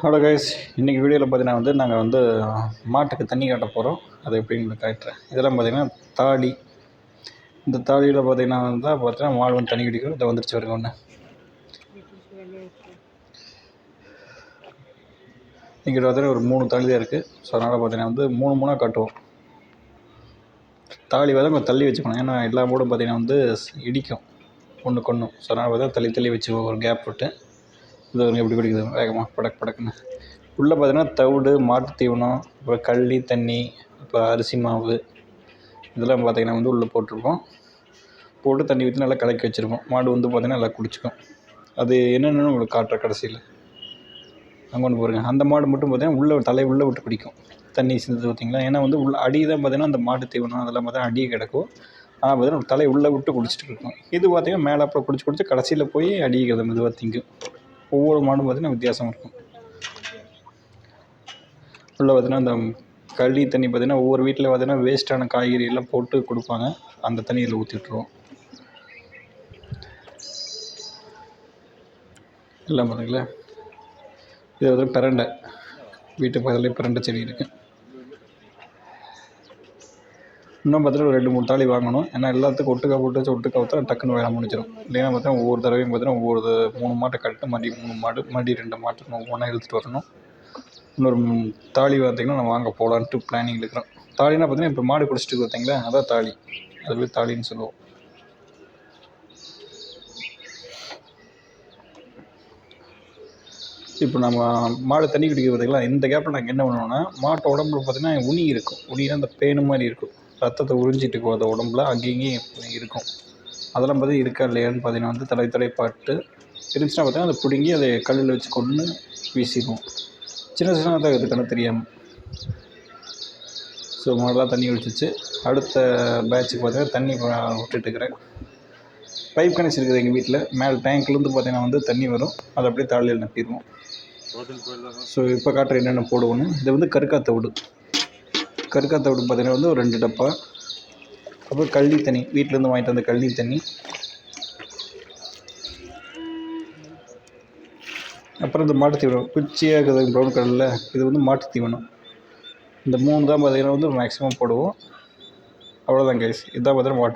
Hello guys இன்றைக்கி வீடியோவில் பார்த்தீங்கன்னா வந்து நாங்கள் வந்து மாட்டுக்கு தண்ணி காட்ட போகிறோம் அது எப்படின்னு காட்டுறேன் இதெல்லாம் பார்த்திங்கன்னா தாலி. இந்த தாலியில் பார்த்தீங்கன்னா வந்து பார்த்தீங்கன்னா மாடு வந்து தண்ணி குடிக்கும். இதை வந்துருச்சு வருங்க ஒன்று இங்கே பார்த்தீங்கன்னா ஒரு மூணு தாலி தான் இருக்குது ஸோ அதனால் பார்த்தீங்கன்னா வந்து மூணு மூணாக காட்டுவோம். தாலி வந்து கொஞ்சம் தள்ளி வச்சுக்கணும். ஏன்னா எல்லா மூடும் பார்த்திங்கன்னா வந்து இடிக்கும். ஒன்றுக்கு ஒன்று ஸோ அதனால் பார்த்தா தள்ளி தள்ளி வச்சு ஒரு கேப் விட்டு. இது எப்படி பிடிக்குது வேகமாக படக் படக்குன்னு. உள்ளே பார்த்தீங்கன்னா தவிடு மாட்டு தீவனம் அப்புறம் கள்ளி தண்ணி அப்புறம் அரிசி மாவு. இதெல்லாம் பார்த்தீங்கன்னா வந்து உள்ளே போட்டிருப்போம். போட்டு தண்ணி ஊற்றி நல்லா கலக்கி வச்சுருப்போம். மாடு வந்து பார்த்தீங்கன்னா நல்லா குடிச்சிக்கும். அது என்னென்னு உங்களுக்கு காட்டுற கடைசியில். அங்கே ஒன்று பாருங்க. அந்த மாடு மட்டும் பார்த்தீங்கன்னா உள்ளே தலை உள்ளே விட்டு குடிக்கும் தண்ணி சிந்தது பார்த்திங்களா ஏன்னா வந்து உள்ள அடி தான் பார்த்தீங்கன்னா அந்த மாட்டு தீவனம் அதெல்லாம் பார்த்தீங்கன்னா அடியே கிடக்கும். ஆனால் பார்த்தீங்கன்னா தலை உள்ளே விட்டு குடிச்சிட்டு இருக்கும். இது பார்த்தீங்கன்னா மேலே அப்புறம் குடிச்சு குடிச்சு கடைசியில் போய் அடிக்கிறது மெதுவாக திங்கும். ஒவ்வொரு மாடும் பார்த்தீங்கன்னா வித்தியாசம் இருக்கும். உள்ள பார்த்தீங்கன்னா அந்த களி தண்ணி பார்த்தீங்கன்னா ஒவ்வொரு வீட்டில் பார்த்தீங்கன்னா வேஸ்ட்டான காய்கறி எல்லாம் போட்டு கொடுப்பாங்க. அந்த தண்ணி இதில் ஊற்றி விட்ருவோம் எல்லாம் பார்த்தீங்களா? இது வந்து பிரண்டை. வீட்டு பக்கத்துலேயே பிரண்டை செடி இருக்குது இன்னும் பார்த்தீங்கன்னா ஒரு ரெண்டு மூணு தாலி வாங்கணும். ஏன்னா எல்லாத்துக்கும் ஒட்டுக்கா போட்டு வச்சு ஒட்டுக்கா ஊற்றா டக்குன்னு வேலை முடிஞ்சிடும் இல்லைன்னா பார்த்தீங்கன்னா ஒவ்வொரு தடவையும் பார்த்தீங்கன்னா ஒவ்வொரு மூணு மாட்டை கட்டு மறுபடி மூணு மாடு மறுபடி ரெண்டு மாட்டு ஒவ்வொன்றா இழுத்துட்டு வரணும். இன்னொரு தாலி பார்த்தீங்கன்னா நம்ம வாங்க போகலான்ட்டு பிளானிங் இருக்கிறோம். தாலினா பார்த்தீங்கன்னா இப்போ மாடு குடிச்சிட்டு பார்த்தீங்களா? அதான் தாலி. அது பேர் தாலின்னு சொல்லுவோம். இப்போ நம்ம மாடு தண்ணி குடிக்க பார்த்தீங்களா? இந்த கேப்பில் நாங்கள் என்ன பண்ணுவோம்னா மாட்டு உடம்புல பார்த்தீங்கன்னா உனி இருக்கும். உனினா அந்த பேனு மாதிரி இருக்கும். ரத்தத்தை உறிஞ்சிட்டு இருக்கும் அந்த உடம்புல. அங்கேயும் இருக்கும். அதெல்லாம் பார்த்து இருக்கா இல்லையான்னு பார்த்தீங்கன்னா வந்து தடவை பார்த்து இருந்துச்சுன்னா பார்த்தீங்கன்னா அதை பிடுங்கி அதை கல்லில் வச்சு கொண்டு வீசிடுவோம். சின்ன சின்ன தான் இது கண்ணு தெரியாமல் ஸோ மாடெல்லாம் தண்ணி குடிச்சிச்சு அடுத்த பேட்சுக்கு பார்த்தீங்கன்னா தண்ணி வ- விட்டுட்டு இருக்கிறேன். பைப் கனெக்ஷன் இருக்குது எங்கள் வீட்டில் மேலே டேங்க்லேருந்து பார்த்தீங்கன்னா வந்து தண்ணி வரும். அதை அப்படியே தாலியில் நப்பிடுவோம் ஸோ இப்போ காட்டுற என்னென்ன போடுவோன்னு இது வந்து கருக்கா தவிடு கருக்கா தவிடு பார்த்தீங்கன்னா வந்து ஒரு ரெண்டு டப்பா. அப்புறம் கள்ளி தண்ணி வீட்டிலேருந்து வாங்கிட்டு வந்த கள்ளி தண்ணி. அப்புறம் இந்த மாட்டு தீவனம் குச்சியாக இருக்குது ப்ரௌன் கலரில் இது வந்து மாட்டு தீவனம் இந்த மூணு தான் பார்த்தீங்கன்னா வந்து மேக்ஸிமம் போடுவோம். அவ்வளோதான் கைஸ் இதான் பார்த்தீங்கன்னா மாட்டு